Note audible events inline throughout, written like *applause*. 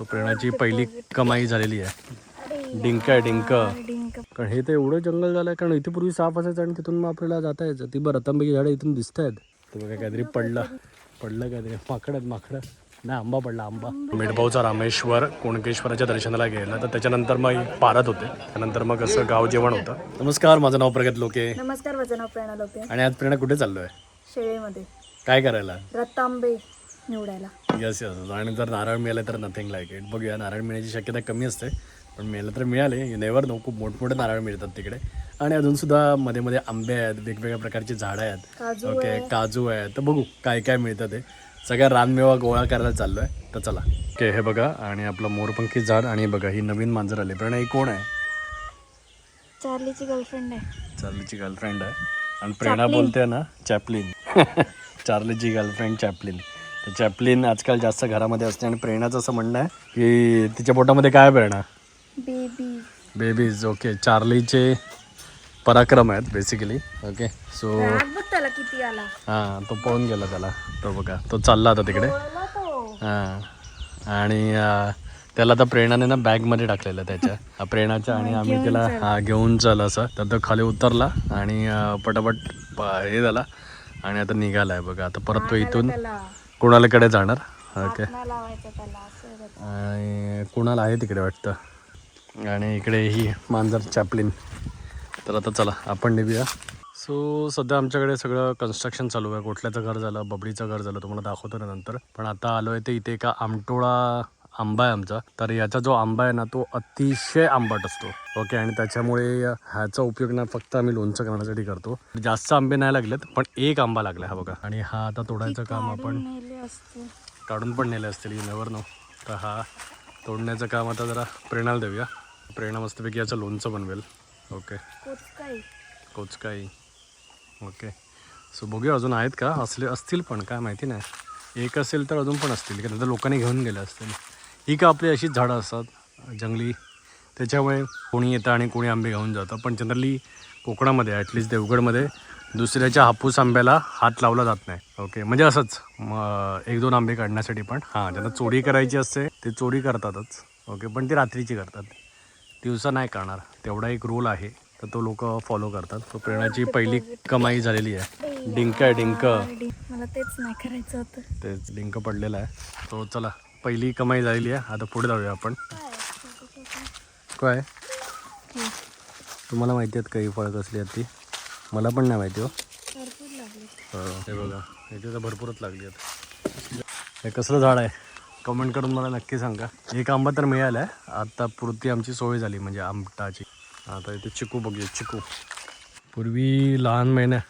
तो प्रेरणाची पहिली कमाई झालेली आहे. डिंक आहे डिंक. कारण हे तर एवढं जंगल झालं कारण इथे पूर्वी साफ असायचं आणि तिथून मग आपल्याला जाता यायचं. ती बरं रतांब्याची झाडं इथून दिसत आहेत ते बघा काहीतरी पडलं. पडलं काहीतरी. माकड आहेत माकडं. नाही आंबा पडला आंबा. मेडभाऊचा रामेश्वर कोणकेश्वराच्या दर्शनाला गेला तर त्याच्यानंतर मग पारत होते. त्यानंतर मग असं गाव जेवण होतं. नमस्कार माझं नाव प्रगत लोके. नमस्कार वजन प्रेरणा लोके. आणि आज प्रेरणा कुठे चाललोय? शेळीमध्ये. काय करायला? रतांबे निवडायला. यस यस आणि जर नारळ मिळाले तर नथिंग लाईक इट बघूया नारळ मिळण्याची शक्यता कमी असते पण मिळालं तर मिळाले. यू नेवर नो खूप मोठमोठे नारळ मिळतात तिकडे. आणि अजून सुद्धा मध्ये मध्ये आंबे आहेत वेगवेगळ्या प्रकारची झाडं आहेत. ओके काजू आहे तर बघू काय काय मिळतं ते. सगळ्या रानमेवा गोळा करायला चाललो आहे तर चला. ओके हे बघा. आणि आपलं मोरपंखी झाड. आणि बघा ही नवीन मांजर आली. पण ही कोण आहे? चार्लीची गर्लफ्रेंड आहे. चार्लीची गर्लफ्रेंड आहे. आणि प्रेरणा बोलते ना चॅपलिन *laughs* चार्लीची गर्लफ्रेंड चॅपलिन चॅपलिन आजकाल जास्त घरामध्ये असते आणि प्रेरणाचं असं म्हणणं आहे की तिच्या पोटामध्ये काय प्रेरणा? बेबी बेबीज ओके चार्लीचे पराक्रम आहेत बेसिकली ओके सो राग बघ त्याला किती आला. हां तो पळून गेला त्याला. तो बघा तो चालला आता तिकडे. हां. आणि अं, त्याला आता प्रेरणाने ना बॅगमध्ये टाकलेलं त्याच्या. प्रेरणाच्या आणि आम्ही त्याला हा घेऊन चाल असं. तर तो खाली उतरला आणि अं, पटापट प- हे झाला. आणि आता निघालाय बघा. आता परत तो इथून. त्याला. कुणालाकडे जाणार? ओके. आणि कुणाला आहे तिकडे वाटतं? आणि इकडे ही मांजर चॅपलिन तर आता चला आपण निघूया. सो सध्या आमच्याकडे सगळं कन्स्ट्रक्शन चालू आहे. कोटल्याचं घर झालं बबडीचं घर झालं तुम्हाला दाखवतो ना नंतर. पण आता आलो आहे ते इथे एका आमटोळा आंबा आहे आमचा. तर याचा जो आंबा आहे ना तो अतिशय आंबट असतो. ओके आणि त्याच्यामुळे ह्याचा उपयोग ना फक्त आम्ही लोणचं करण्यासाठी करतो. जास्त आंबे नाही लागलेत पण एक आंबा लागला हा बघा. आणि हा आता तोडायचं काम आपण काढून पण नेले असतील नेवर नो तर हा तोडण्याचं काम आता जरा प्रेरणाला देऊया. प्रेरणा मस्तपैकी याचं लोणचं बनवेल. ओके. कोच काही कोचकाई. ओके. सो बघूया अजून आहेत का? असले असतील पण काय माहिती नाही. एक असेल तर अजून पण असतील की तर लोकांनी घेऊन गेले असतील. ही का आपली अशीच झाडं असतात? जंगली. त्याच्यामुळे कोणी येतं आणि कोणी आंबे घेऊन जातं. पण जनरली कोकणामध्ये ॲटलिस्ट देवगडमध्ये दुसऱ्याच्या हापूस आंब्याला हात लावला जात नाही. ओके म्हणजे असंच. एक दोन आंबे काढण्यासाठी पण. हां ज्यांना चोरी करायची असते ते चोरी करतातच. ओके पण ती रात्रीची करतात. दिवसा नाही करणार. तेवढा एक रूल आहे. तर तो लोक फॉलो करतात. तो प्रेरणाची पहिली कमाई झालेली आहे. डिंक आहे डिंक. मला तेच नाही करायचं होतं. ते डिंक पडलेला आहे. तो चला. पहिली कमाई झालेली आहे. आता पुढे जाऊया आपण. काय? तुम्हाला माहिती आहेत काही फळं कसली आहेत ती? मला पण नाही माहिती हो. हो हे बघा. इथे तर भरपूरच लागली आहेत. हे कसलं झाड आहे? कमेंट करून मला नक्की सांगा. एक आंबा तर मिळाला आहे आता पुरती आमची सोय झाली म्हणजे आंबटाची आता इथे चिकू बघूया. चिकू. पूर्वी लहान महिन्या.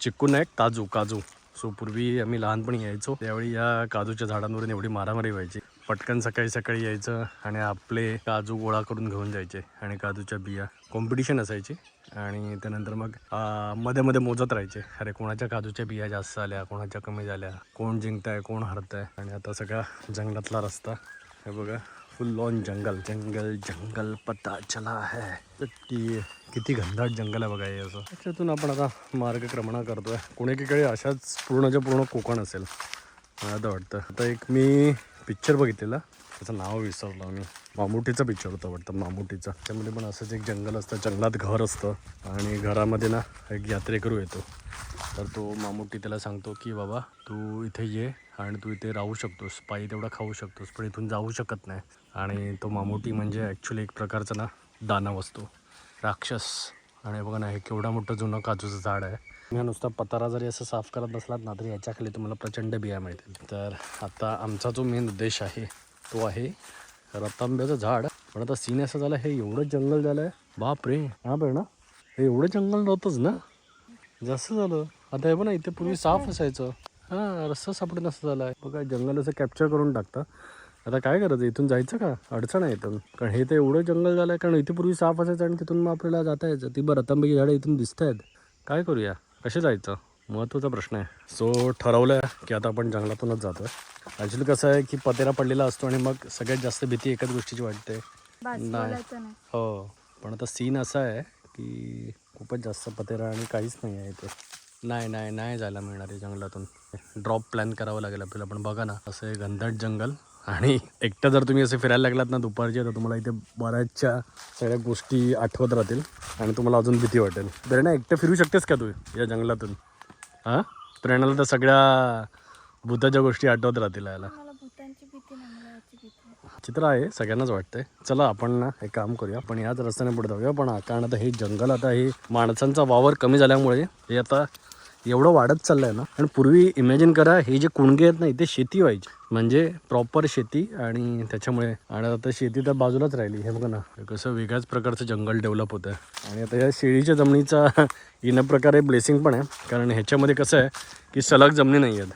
चिकू नाही काजू काजू. सो पूर्वी आम्ही लहानपणी यायचो. त्यावेळी या काजूच्या झाडांवरून एवढी मारामारी व्हायची. पटकन सकाळी सकाळी यायचं आणि आपले काजू गोळा करून घेऊन जायचे आणि काजूच्या बिया कॉम्पिटिशन असायची. आणि त्यानंतर मग मध्ये मध्ये मोजत राहायचे. अरे कोणाच्या काजूच्या बिया जास्त आल्या कोणाच्या कमी झाल्या कोण जिंकताय कोण हरताय. आणि आता सगळा जंगलातला रस्ता हे बघा. फुल ऑन जंगल जंगल जंगल पता चला है। किती घनदाट जंगल आहे बघा हे असं. त्याच्यातून आपण आता मार्गक्रमणा करतोय. कोणीकडे अशाच पूर्णच्या पूर्ण कोकण असेल मला तर वाटतं. आता एक मी पिक्चर बघितलेला. त्याचं नाव विसरलो मी. मामुटीचा पिक्चर होता वाटतं मामुटीचा. त्यामध्ये पण असंच एक जंगल असतं जंगलात घर असतं. आणि घरामध्ये ना एक यात्रेकरू येतो. तर तो मामुटी त्याला सांगतो की बाबा तू इथे ये आणि तू इथे राहू शकतोस. पायी तेवढा खाऊ शकतोस पण इथून जाऊ शकत नाही. आणि तो मामुटी म्हणजे ॲक्च्युली एक प्रकारचा ना दानव असतो राक्षस. आणि बघा ना हे केवढा मोठं जुनं काजूचं झाड आहे. मी नुसता पतारा जरी असं साफ करत नसलात ना तरी याच्याखाली तुम्हाला प्रचंड बिया मिळतील. तर आता आमचा जो मेन उद्देश आहे तो आहे रतांब्याचं झाड. पण आता सीन असं झालं हे एवढं जंगल झालं आहे बाप रे हा ना. हे एवढं जंगल नव्हतंच ना. जास्त झालं. आता हे बघा इथे पूर्वी साफ असायचं. हां रस्ता सापडत नसं झाला आहे बघा जंगल असं कॅप्चर करून टाकतं. आता काय करायचं इथून जायचं का? अडचण आहे इथून. कारण हे तर एवढं जंगल झालं आहे कारण इथे पूर्वी साफ असायचं आणि तिथून मग आपल्याला जाता यायचं. ती बरं रतांब्याची झाडं इथून दिसत आहेत काय करूया? कसे जायचं? महत्त्वाचा प्रश्न आहे. सो ठरवलं आहे की आता आपण जंगलातूनच जातो आहे ॲक्च्युली कसं आहे की पतेरा पडलेला असतो आणि मग सगळ्यात जास्त भीती एकाच गोष्टीची वाटते. नाही. हो. पण आता सीन असा आहे की खूपच जास्त पतेरा आणि काहीच नाही आहे इथे. नाही नाही नाही जायला मिळणार आहे जंगलातून. ड्रॉप प्लॅन करावं लागेल आपल्याला. पण बघा ना असं हे घनदाट जंगल. आणि एकटं जर तुम्ही असे फिरायला लागलात ना दुपारच्या तर तुम्हाला इथे बऱ्याचशा सगळ्या गोष्टी आठवत राहतील आणि तुम्हाला अजून भीती वाटेल. प्रेरणा एकटं फिरू शकतेस का तू या जंगलातून? हां? प्रेरणाला तर सगळ्या भूताच्या गोष्टी आठवत राहतील याला. चित्र आहे सगळ्यांनाच वाटतंय. चला आपण ना एक काम करूया. पण याच रस्त्याने पुढे जाऊया. पण कारण आता हे जंगल आता हे माणसांचा वावर कमी झाल्यामुळे हे आता एवढं वाढत चाललंय ना. आणि पूर्वी इमॅजिन करा हे जे कुणगे आहेत ना इथे शेती व्हायची. म्हणजे प्रॉपर शेती आणि त्याच्यामुळे आणि आता शेती तर बाजूलाच राहिली. हे बघा ना कसं वेगळ्याच प्रकारचं जंगल डेव्हलप होतं आणि आता या शेळीच्या जमिनीचा *laughs* इन प्रकारे ब्लेसिंग पण आहे. कारण ह्याच्यामध्ये कसं आहे की सलग जमिनी नाही आहेत.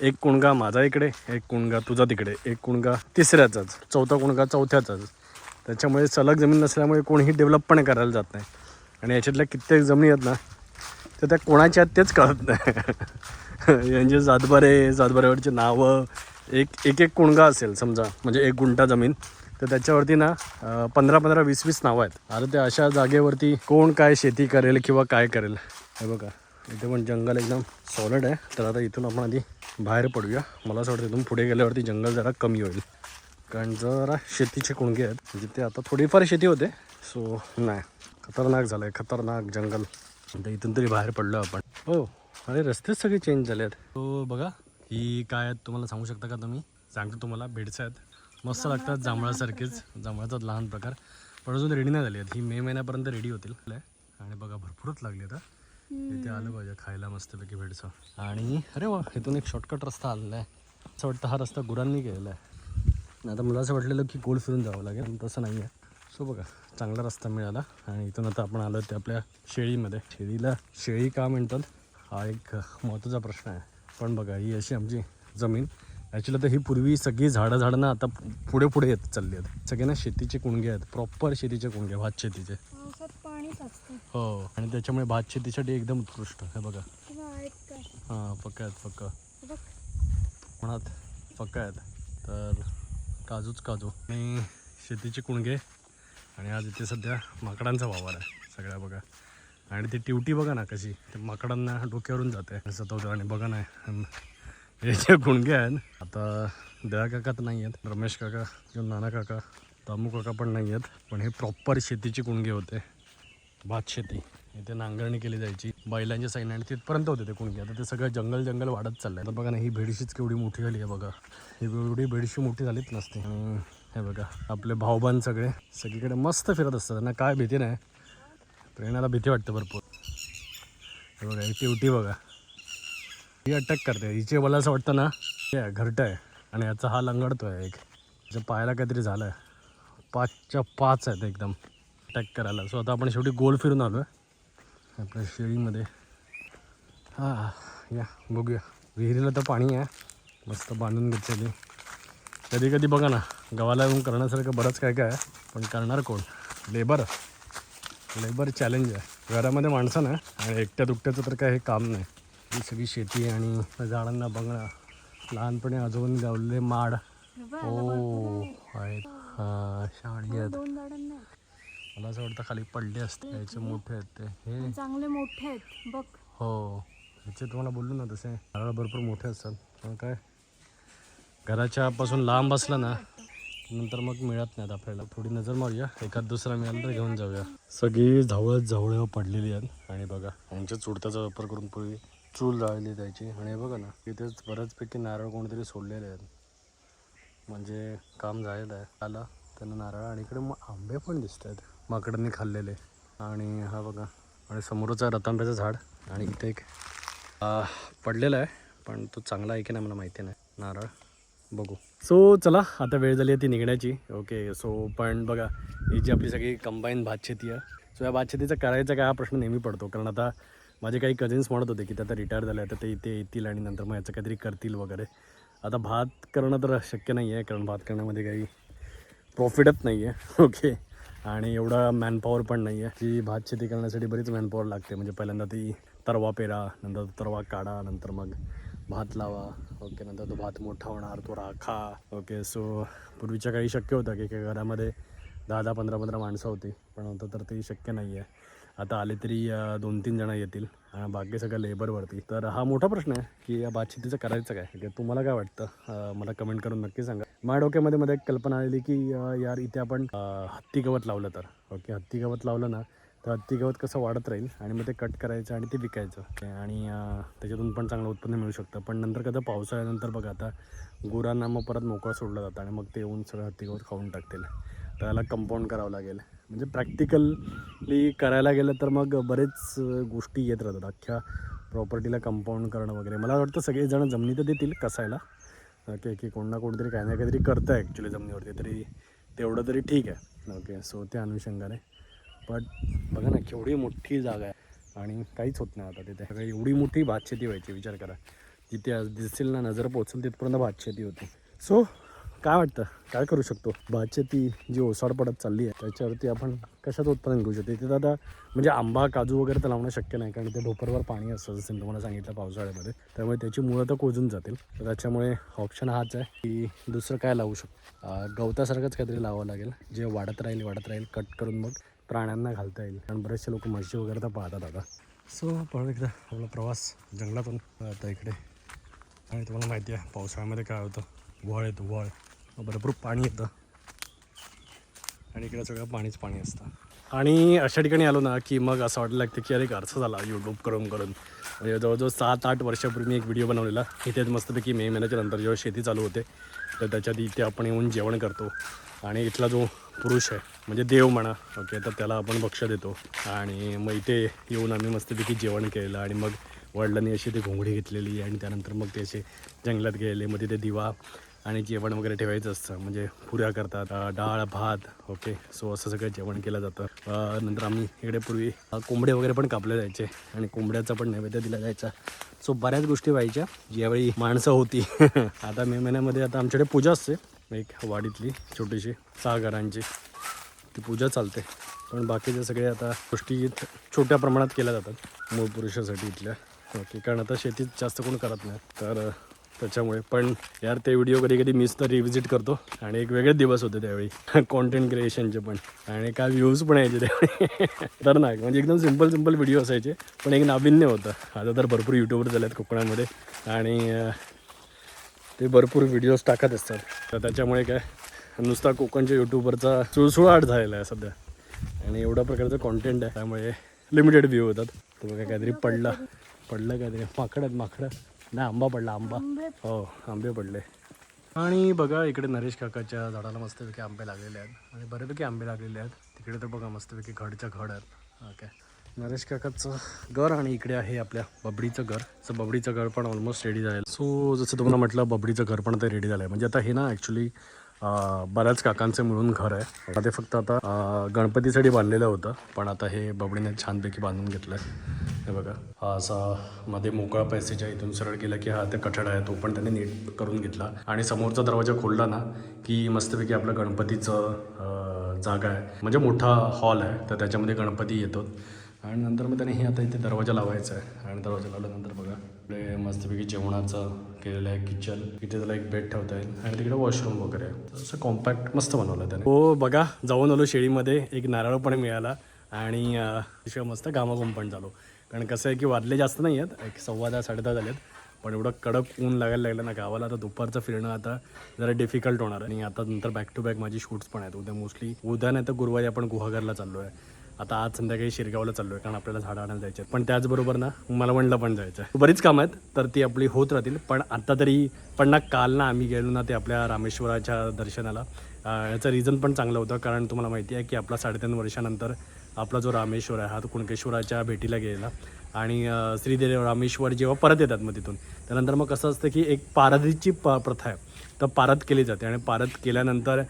एक कुणगा माझा इकडे एक कुणगा तुझा तिकडे एक कुणगा तिसऱ्याचाच चौथा कुणगा चौथ्याचाच. त्याच्यामुळे सलग जमीन नसल्यामुळे कोणीही डेव्हलप पण करायला जात नाही. आणि याच्यातल्या कित्येक जमिनी आहेत ना तर त्या कोणाच्या आहेत तेच कळत नाही. यांचे सातबारे सातबाऱ्यावरचे नावं एक एक एक कुणगा असेल समजा म्हणजे एक गुंठा जमीन. तर त्याच्यावरती ना पंधरा पंधरा वीस वीस नावं आहेत. अरे त्या अशा जागेवरती कोण काय शेती करेल किंवा काय करेल. हे बघा इथे पण जंगल एकदम सॉलिड आहे. तर आता इथून आपण आधी बाहेर पडूया. मला असं वाटतं इथून पुढे गेल्यावरती जंगल जरा कमी होईल. कारण जरा शेतीचे कुणगे आहेत. म्हणजे जिथे आता थोडीफार शेती होते. सो नाही. खतरनाक झालं आहे खतरनाक जंगल. आता इथून तरी बाहेर पडलो आपण. हो अरे रस्तेच सगळे चेंज झाले आहेत हो बघा ही काय आहेत तुम्हाला सांगू शकता का तुम्ही? सांगतो तुम्हाला भेडचं आहेत. मस्त लागतात जांभळासारखेच. जांभळाचा लहान प्रकार. पण अजून रेडी नाही झाली आहेत. ही मे महिन्यापर्यंत रेडी होतील. आणि बघा भरपूरच लागली आता इथे आलं पाहिजे खायला मस्तपैकी भेडचं आणि अरे वा इथून एक शॉर्टकट रस्ता आलेला आहे. असं वाटतं हा रस्ता गुरांनी केलेला आहे. आता मला असं वाटलेलं की गोल फिरून जावं लागेल. पण तसं नाही आहे सो बघा चांगला रस्ता मिळाला. आणि इथून आता आपण आलो ते आपल्या शेळीमध्ये. शेळीला शेळी का म्हणतात? हा एक महत्त्वाचा प्रश्न आहे. पण बघा ही अशी आमची जमीन. ॲक्च्युली तर ही पूर्वी सगळी झाडं झाडं ना आता पुढे पुढे येत चालली आहेत. सगळे ना शेतीचे कुणगे आहेत. प्रॉपर शेतीचे कुणगे भात शेतीचे. हो. आणि त्याच्यामुळे भात शेतीसाठी एकदम उत्कृष्ट. हे बघा. हां पक्का आहेत पक्का. म्हणत पक्का आहेत. तर काजूच काजू. आणि शेतीचे कुणगे आणि आज इथे सध्या माकडांचा वावर आहे सगळ्या बघा. आणि ती टिवटी बघा ना कशी ते माकडांना डोक्यावरून जाते. सतवतो आणि बघा ना अम, हे जे आहेत. आता दया काका तर नाही आहेत रमेश काका किंवा नाना काका दामू काका पण नाही आहेत. पण हे प्रॉपर शेतीचे कुणगे होते. भात शेती. इथे नांगरणी केली जायची. बैलांच्या साईडने आणि तिथपर्यंत होते ते कुणगे आता ते सगळं जंगल जंगल वाढत चाललंय. आता बघा ना ही भेडशीच केवढी मोठी झाली आहे बघा. ही एवढी भेडशी मोठी झालीच नसते. आणि हे बघा आपले भाऊबान सगळे. सगळीकडे मस्त फिरत असतात. त्यांना काय भीती नाही. प्रेरणाला भीती वाटते भरपूर. हे बघा हिची उटी बघा. ही अटॅक करते. हिचे मला असं वाटतं ना हे घरटं आहे आणि याचा हा लंगडतो आहे एक. त्याच्या पायाला काहीतरी झालं आहे पाचच्या पाच आहेत एकदम. अटॅक करायला. सो आता आपण शेवटी गोल फिरून आलो आहे आपल्या शेळीमध्ये. हां या बघूया. विहिरीला तर पाणी आहे. मस्त बांधून घेतलेली. कधी कधी बघा ना. गावाला येऊन करण्यासारखं बरंच काय काय आहे पण करणार कोण? लेबर. लेबर चॅलेंज आहे. घरामध्ये माणसं ना आणि एकट्या दुकट्याचं तर काय हे काम नाही. ही सगळी शेती आणि झाडांना बघणं लहानपणी आजोबांनी गावलेले माड. हे आहेत. हां शाणी आहेत मला असं वाटतं खाली पडले असते याचे मोठे आहेत ते. हे? चांगले मोठे आहेत. बघ. हो. ह्याचे तुम्हाला बोललो ना तसे. नारळ भरपूर मोठे असतात. पण काय? घराच्या पासून लांब असलं ना नंतर मग मिळत नाहीत आपल्याला. थोडी नजर मारूया. एखाद दुसरा मिळाला तर घेऊन जाऊया. सगळी झावळत झावळं पडलेली आहेत. आणि बघा यांच्या चुडत्याचा वापर करून पूर्वी चूल जाळली जायची आणि बघा ना इथेच बऱ्याचपैकी नारळ कोणीतरी सोडलेले आहेत. म्हणजे काम झालेलं आहे. आला त्यांना नारळ. आणि इकडे मग आंबे पण दिसत आहेत. माकडांनी खाल्लेले. आणि हा बघा आणि समोरच आहे रतांब्याचं झाड. आणि इथे एक पडलेलं पडलेला आहे. पण तो चांगला आहे की नाही मला माहिती नाही. नारळ. बघू. सो चला आता वेळ झाली आहे ती निघण्याची. ओके सो पण बघा ही जी आपली सगळी कंबाईन भातशेती आहे सो या भातशेतीचं करायचा काय हा प्रश्न नेहमी पडतो. कारण आता माझे काही कझिन्स म्हणत होते की ते आता रिटायर झाले आता ते इथे येतील आणि नंतर मग याचं काहीतरी करतील वगैरे. आता भात करणं तर शक्य नाही आहे कारण भात करण्यामध्ये काही प्रॉफिटच नाही आहे ओके आणि एवढा मॅनपॉवर पण नाही आहे की भात शेती करण्यासाठी बरीच मॅनपॉवर लागते. म्हणजे पहिल्यांदा ती तरवा पेरा नंतर तरवा काढा नंतर मग भात लावा. ओके नंतर तो भात मोठा होणार तो राखा. ओके सो पूर्वीच्या काही शक्य होतं की घरामध्ये दहा दहा पंधरा पंधरा माणसं होती. पण आता तर ते शक्य नाही आहे आता आले तरी दोन तीन जणं येतील. बाकी सगळं लेबरवरती तर हा मोठा प्रश्न आहे की या भातशेतीचं करायचं काय? ठीक तुम्हाला काय वाटतं? मला कमेंट करून नक्की सांगा. माझ्या डोक्यामध्ये मध्ये एक कल्पना आलेली की यार इथे आपण हत्ती गवत लावलं तर. ओके हत्ती गवत लावलं ना तर हत्ती गवत कसं वाढत राहील आणि मग ते कट करायचं आणि ते विकायचं. आणि त्याच्यातून पण चांगलं उत्पन्न मिळू शकतं. पण नंतर कसं पावसाळ्यानंतर बघा आता गुरांना मग परत मोकळं सोडला जातं आणि मग ते येऊन सगळं हत्ती गवत खाऊन टाकतील. तर त्याला कंपाऊंड करावं लागेल. म्हणजे प्रॅक्टिकली करायला गेलं तर मग बरेच गोष्टी येत राहतात. अख्ख्या प्रॉपर्टीला कंपाऊंड करणं वगैरे. मला वाटतं सगळेजण जमिनी तर देतील कसायला. ओके की कोण ना कोणतरी काही ना काहीतरी करतं ॲक्च्युली जमिनीवरती. तरी तेवढं तरी ठीक आहे. ओके सो त्या अनुषंगाने. पण बघा ना केवढी मोठी जागा आहे. आणि काहीच होत नाही आता तिथे. एवढी मोठी भातशेती व्हायची विचार करा. जिथे आज दिसेल ना नजर पोचेल तिथपर्यंत भातशेती होती. सो काय वाटतं? काय करू शकतो? भातशेती जी ओसाड पडत चालली आहे त्याच्यावरती आपण कशाचं उत्पादन घेऊ शकतो? तिथं आता म्हणजे आंबा काजू वगैरे तर लावणं शक्य नाही कारण ते ढोपरवर पाणी असतं जसं मी तुम्हाला सांगितलं पावसाळ्यामध्ये. त्यामुळे त्याची मुळं तर कोजून जातील. तर त्याच्यामुळे ऑप्शन हाच आहे की दुसरं काय लावू शकतो? गवतासारखंच काहीतरी लावावं लागेल जे वाढत राहील वाढत राहील कट करून मग प्राण्यांना घालता येईल. कारण बरेचसे लोक म्हशी वगैरे तर पाहतात आता. सो पण एकदा आपला प्रवास जंगलातून आता इकडे. आणि तुम्हाला माहिती आहे पावसाळ्यामध्ये काय होतं? वळ येतो वळ. भरपूर पाणी येतं. आणि इकडे सगळं पाणीच पाणी असतं. आणि अशा ठिकाणी आलो ना की मग असं वाटलं लागतं की अरे एक अर्थ झाला यूट्यूब करून करून. म्हणजे जवळजवळ सात आठ वर्षापूर्वी मी एक व्हिडिओ बनवलेला. इथेच मस्तपैकी मे महिन्याच्या नंतर जेव्हा शेती चालू होते तर त्याच्यात इथे आपण येऊन जेवण करतो. आणि इथला जो पुरुष आहे म्हणजे देव म्हणा ओके तर त्याला आपण भक्ष देतो. आणि मग इथे येऊन आम्ही मस्तपैकी जेवण केलं आणि मग वडिलांनी अशी ती घोंगडी घेतलेली आणि त्यानंतर मग ते असे जंगलात गेले मग तिथे दिवा आणि जेवण वगैरे ठेवायचं असतं. म्हणजे पुऱ्या करतात डाळ भात ओके. सो असं सगळं जेवण केलं जातं. नंतर आम्ही इकडे पूर्वी कोंबडे वगैरे पण कापले जायचे. आणि कोंबड्याचा पण नैवेद्य दिला जायचा. सो बऱ्याच गोष्टी व्हायच्या. ज्यावेळी माणसं होती. *laughs* आता मे महिन्यामध्ये आता आमच्याकडे पूजा असते. एक वाडीतली छोटीशी सहा घरांची. ती पूजा चालते. पण बाकीचे सगळे आता गोष्टी छोट्या प्रमाणात केल्या जातात. मूळ पुरुषासाठी इथल्या. ओके. कारण आता शेतीत जास्त कोण करत नाही. तर त्याच्यामुळे. पण यार ते व्हिडिओ कधी कधी मिस तर रिव्हिजिट करतो. आणि एक वेगळेच दिवस होते त्यावेळी. *laughs* कॉन्टेंट क्रिएशनचे पण. आणि काय व्ह्यूज पण यायचे त्यावेळी. *laughs* तर नाही म्हणजे एकदम सिंपल सिंपल व्हिडिओ असायचे. पण एक नाविन्य होतं. आता तर भरपूर यूट्यूबर झाले आहेत कोकणामध्ये. आणि ते भरपूर व्हिडिओज टाकत असतात. तर त्याच्यामुळे काय नुसता कोकणच्या यूट्यूबरचा सुळसुळाट झालेला आहे सध्या. आणि एवढ्या प्रकारचं कॉन्टेंट आहे. त्यामुळे लिमिटेड व्ह्यू होतात. तुम्ही काय काहीतरी पडला. पडलं काहीतरी. माकड आहेत माकडं. नाही आंबा पडला आंबा. हो आंबे पडले. आणि बघा इकडे नरेश काकाच्या झाडाला मस्तपैकी आंबे लागलेले आहेत. आणि बऱ्यापैकी आंबे लागलेले आहेत. तिकडे तर बघा मस्तपैकी घडच्या घड आहेत. ओके. नरेश काकाचं घर आणि इकडे आहे आपल्या बबडीचं घर. सो बबडीचं घर पण ऑलमोस्ट रेडी झालं सो जसं तुम्हाला म्हटलं बबडीचं घर पण आता रेडी झालं आहे म्हणजे आता हे ना ॲक्च्युली बऱ्याच काकांचं मिळून घर आहे. आता ते फक्त आता गणपतीसाठी बांधलेलं होतं. पण आता हे बबडीने छानपैकी बांधून घेतलं आहे हे बघा. हा असा मध्ये मोकळा पैसेच्या इथून सरळ गेला की हा ते कठड आहे तो पण त्याने नीट करून घेतला. आणि समोरचा दरवाजा खोलला ना की मस्तपैकी आपलं गणपतीचं जागा आहे. म्हणजे मोठा हॉल आहे तर त्याच्यामध्ये गणपती येतो. आणि नंतर मग त्याने हे आता इथे दरवाजा लावायचा आहे. आणि दरवाजा लावल्यानंतर बघा इकडे मस्तपैकी जेवणाचं केलेलं आहे किचन. इथे त्याला एक बेड ठेवता येईल. आणि तिकडे वॉशरूम वगैरे आहे. असं कॉम्पॅक्ट मस्त बनवलं त्याने. हो बघा जाऊन आलो शेळीमध्ये. एक नारळ पण मिळाला. आणि अं, शिवाय मस्त घामाघूम पण झालो. कारण कसं आहे की वादले जास्त नाही आहेत. एक सव्वा दहा साडे दहा झालेत. पण एवढं कडक ऊन लागायला लागलं ना गावाला. आता दुपारचं फिरणं आता जरा डिफिकल्ट होणार आणि आता नंतर बॅक टू बॅक माझी शूट्स पण आहेत. उद्या मोस्टली उद्या नाही तर गुरुवारी आपण गुहागरला चाललो आहे आता आज संध्याकाळी शिरगावला चाललो आहे कारण आपल्याला झाडं आणायला जायचे पण त्याचबरोबर ना मलवणला पण जायचं आहे. बरीच कामं आहेत तर ती आपली होत राहतील. पण आता तरी पण ना काल ना आम्ही गेलो ना ते आपल्या रामेश्वराच्या दर्शनाला. याचं रिझन पण चांगलं होतं कारण तुम्हाला माहिती आहे की आपला साडेतीन वर्षानंतर आपला जो रामेश्वर आहे हा तो कुणकेश्वराच्या भेटीला गेलेला. आणि श्रीदेव रामेश्वर जेव्हा परत येतात मग तिथून त्यानंतर मग कसं असतं की एक पारदीची प प्रथा आहे. तर पारद केली जाते आणि पारद केल्यानंतर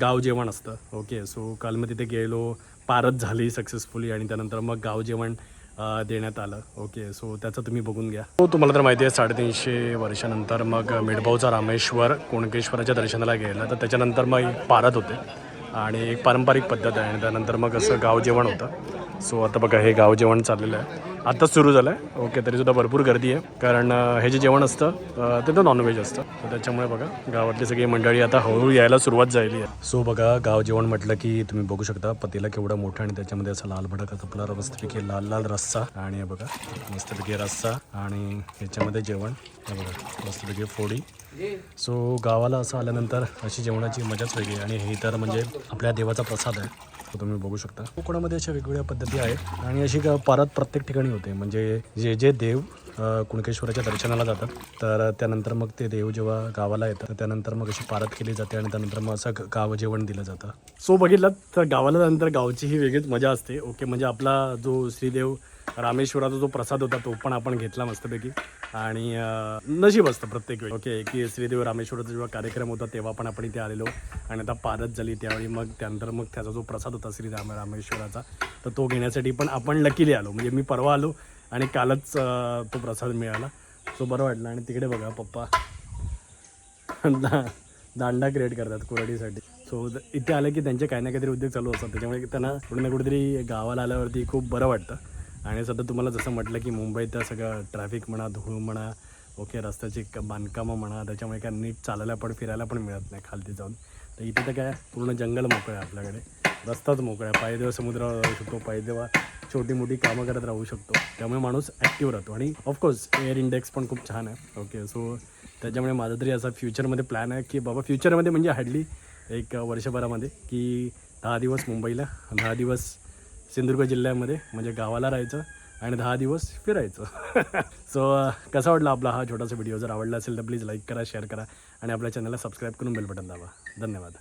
गाव जेवण असतं. ओके सो काल मग तिथे गेलो पारत झाली सक्सेसफुली आणि त्यानंतर मग गाव जेवण देण्यात आलं. ओके सो त्याचं तुम्ही बघून घ्या. हो तुम्हाला तर माहिती आहे साडेतीनशे वर्षानंतर मग मिडभाऊचा रामेश्वर कोणकेश्वराच्या दर्शनाला गेला. तर त्याच्यानंतर मग पारत होते आणि एक पारंपरिक पद्धत आहे आणि त्यानंतर मग असं गाव जेवण होतं. सो आता बघा हे गाव जेवण चाललेलं आहे. आत्ताच सुरू झालं आहे ओके तरीसुद्धा भरपूर गर्दी आहे. कारण हे जे जेवण असतं ते तर नॉनव्हेज असतं. तर त्याच्यामुळे बघा गावातली सगळी मंडळी आता हळूहळू यायला सुरुवात झाली आहे. सो बघा गाव जेवण म्हटलं की तुम्ही बघू शकता पतीला केवढं मोठं आणि त्याच्यामध्ये असं लाल भडक आपला मस्तपैकी लाल लाल रस्सा आणि बघा मस्तपैकी रस्सा आणि ह्याच्यामध्ये जेवण. हे बघा मस्तपैकी फोडी. सो गावाला असं आल्यानंतर अशी जेवणाची मजाच वेगळी आणि ही तर म्हणजे आपल्या देवाचा प्रसाद आहे. तुम्ही बघू शकता. कोकणामध्ये अशा वेगवेगळ्या पद्धती आहेत आणि अशी परत प्रत्येक ठिकाणी होते. म्हणजे जे जे देव कुणकेश्वराच्या दर्शनाला जातात. तर त्यानंतर मग ते देव जेव्हा गावाला येतात त्यानंतर मग अशी पारत केली जाते आणि त्यानंतर मग असं गाव जेवण दिलं जातं. सो बघितलं तर गावाला नंतर गावची ही वेगळीच मजा असते. ओके म्हणजे आपला जो श्रीदेव रामेश्वराचा जो प्रसाद होता तो पण आपण घेतला मस्तपैकी. आणि नशीब असतं प्रत्येक वेळी. ओके की श्रीदेव रामेश्वराचा जेव्हा कार्यक्रम होता तेव्हा पण आपण इथे आलेलो. आणि आता पारत झाली त्यावेळी मग त्यानंतर मग त्याचा जो प्रसाद होता श्री राम रामेश्वराचा तर तो घेण्यासाठी पण आपण लकीली आलो. म्हणजे मी परवा आलो आणि कालच तो प्रसाद मिळाला. सो बरं वाटलं. आणि तिकडे बघा पप्पा. दा दांडा क्रिएट करतात कुराडीसाठी. सो इथे आलं की त्यांचे काही ना काहीतरी उद्योग चालू असतात. त्याच्यामुळे त्यांना कुठे ना कुठेतरी गावाला आल्यावरती खूप बरं वाटतं. आणि सध्या तुम्हाला जसं म्हटलं की मुंबईत सगळं ट्रॅफिक म्हणा धूळ म्हणा ओके रस्त्याची बांधकामं म्हणा त्याच्यामुळे काय नीट चालायला पण फिरायला पण मिळत नाही खालती जाऊन. तर इथे तर काय पूर्ण जंगल मोकळं आहे आपल्याकडे. रस्ताच मोकळा आहे. पायदेव समुद्रावर राहू शकतो पायदेवा छोटी मोठी कामं करत राहू शकतो. त्यामुळे माणूस ॲक्टिव्ह राहतो. आणि ऑफकोर्स एअर इंडेक्स पण खूप छान आहे. ओके सो त्याच्यामुळे माझा तरी असा फ्युचरमध्ये प्लॅन आहे की बाबा फ्युचरमध्ये म्हणजे हार्डली एक वर्षभरामध्ये की दहा दिवस मुंबईला दहा दिवस सिंधुदुर्ग जिल्ह्यामध्ये म्हणजे गावाला राहायचं आणि दहा दिवस फिरायचं. *laughs* सो कसा वाटला आपला हा छोटासा व्हिडिओ जर आवडला असेल तर प्लीज लाईक करा शेअर करा आणि आपल्या चॅनलला सबस्क्राईब करून बेल बटन दाबा. धन्यवाद.